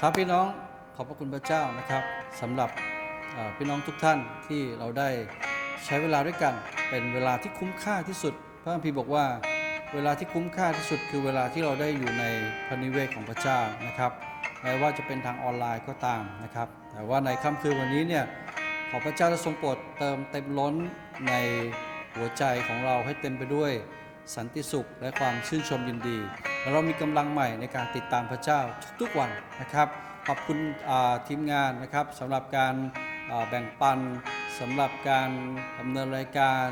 ครับพี่น้องขอบพระคุณพระเจ้านะครับสำหรับพี่น้องทุกท่านที่เราได้ใช้เวลาด้วยกัน เป็นเวลาที่คุ้มค่าที่สุด พระคัมภีร์บอกว่าเวลาที่คุ้มค่าที่สุด คือเวลาที่เราได้อยู่ในพระนิเวศของพระเจ้านะครับแม้ว่าจะเป็นทางออนไลน์ก็ตามนะครับ แต่ว่าในค่ำคืนวันนี้เนี่ยขอพระเจ้าได้ทรงโปรดเติมเต็มล้นในหัวใจของเราให้เต็มไปด้วยสันติสุขและความชื่นชมยินดี เรามีกำลังใหม่ในการติดตามพระเจ้าทุกๆวันนะครับ ขอบคุณทีมงานนะครับสำหรับการแบ่งปันสำหรับการดำเนินรายการ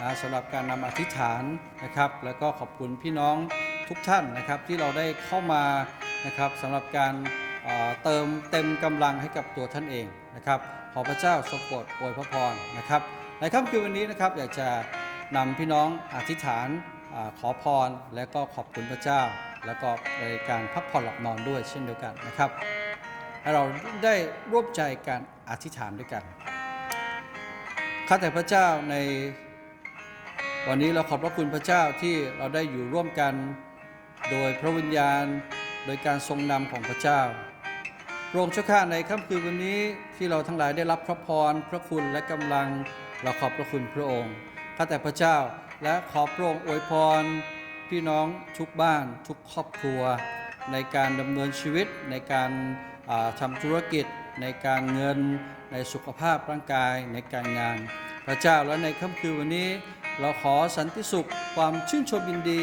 นะสำหรับการนำอธิษฐานนะครับ แล้วก็ขอบคุณพี่น้องทุกท่านนะครับที่เราได้เข้ามานะครับสำหรับการเติมเต็มกำลังให้กับตัวท่านเองนะครับขอพระเจ้าทรงโปรดอวยพระพรนะครับ ในค่ำคืนวันนี้นะครับอยากจะนำพี่น้องอธิษฐาน ขอพรและก็ขอบคุณพระเจ้า แล้วก็ในการพักผ่อนหลับนอนด้วยเช่นเดียวกันนะครับให้เราได้ร่วมใจการอธิษฐานด้วยกันข้าแต่พระเจ้าในวันนี้เราขอบพระคุณพระเจ้าที่เราได้อยู่ร่วมกันโดยพระวิญญาณโดยการทรงนำของพระเจ้าพระองค์เจ้าข้าในค่ำคืนวันนี้ที่เราทั้งหลายได้รับพระพรพระคุณและกำลังเราขอบพระคุณพระองค์ข้าแต่พระเจ้า และขอพระองค์อวยพร พี่น้องทุกบ้านทุกครอบครัว ในการดำเนินชีวิตในการทำธุรกิจ ในการเงิน ในสุขภาพร่างกายในการงาน พระเจ้าและในค่ำคืนวันนี้ เราขอสันติสุขความชื่นชมยินดี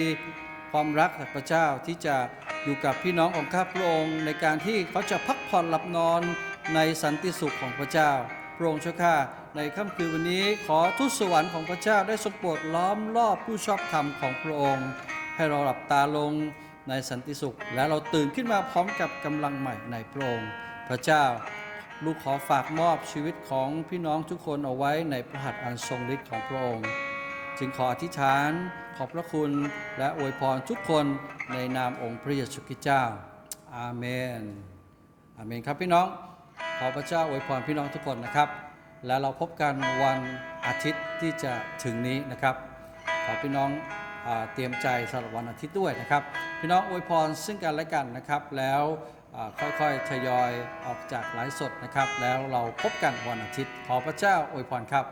ความรักจากพระเจ้าที่จะอยู่กับพี่น้องของข้าพระองค์ ในการที่เขาจะพักผ่อนหลับนอนในสันติสุขของพระเจ้า พระองค์เจ้าข้าในค่ำคืนวันนี้ขอทูตสวรรค์ของพระเจ้าได้ทรงโปรดล้อมรอบผู้ชอบธรรมของพระองค์ ให้เราหลับตาลงในสันติสุข และเราตื่นขึ้นมาพร้อมกับกำลังใหม่ในพระองค์ พระเจ้า ลูกขอฝากมอบชีวิตของพี่น้องทุกคนเอาไว้ในพระหัตถ์อันทรงฤทธิ์ของพระองค์ จึงขออธิษฐานขอบพระคุณและอวยพรทุกคนในนามองค์พระเยซูคริสต์เจ้า อาเมน อาเมนครับพี่น้อง ขอพระเจ้าอวยพรพี่น้องทุกคนนะครับ และเราพบกันวันอาทิตย์ที่จะถึงนี้นะครับ ขอพี่น้องเตรียมใจสำหรับวันอาทิตย์ด้วยนะครับ พี่น้องอวยพรซึ่งกันและกันนะครับ แล้วค่อยๆทยอยออกจากไลฟ์สดนะครับ แล้วเราพบกันวันอาทิตย์ ขอพระเจ้าอวยพรครับ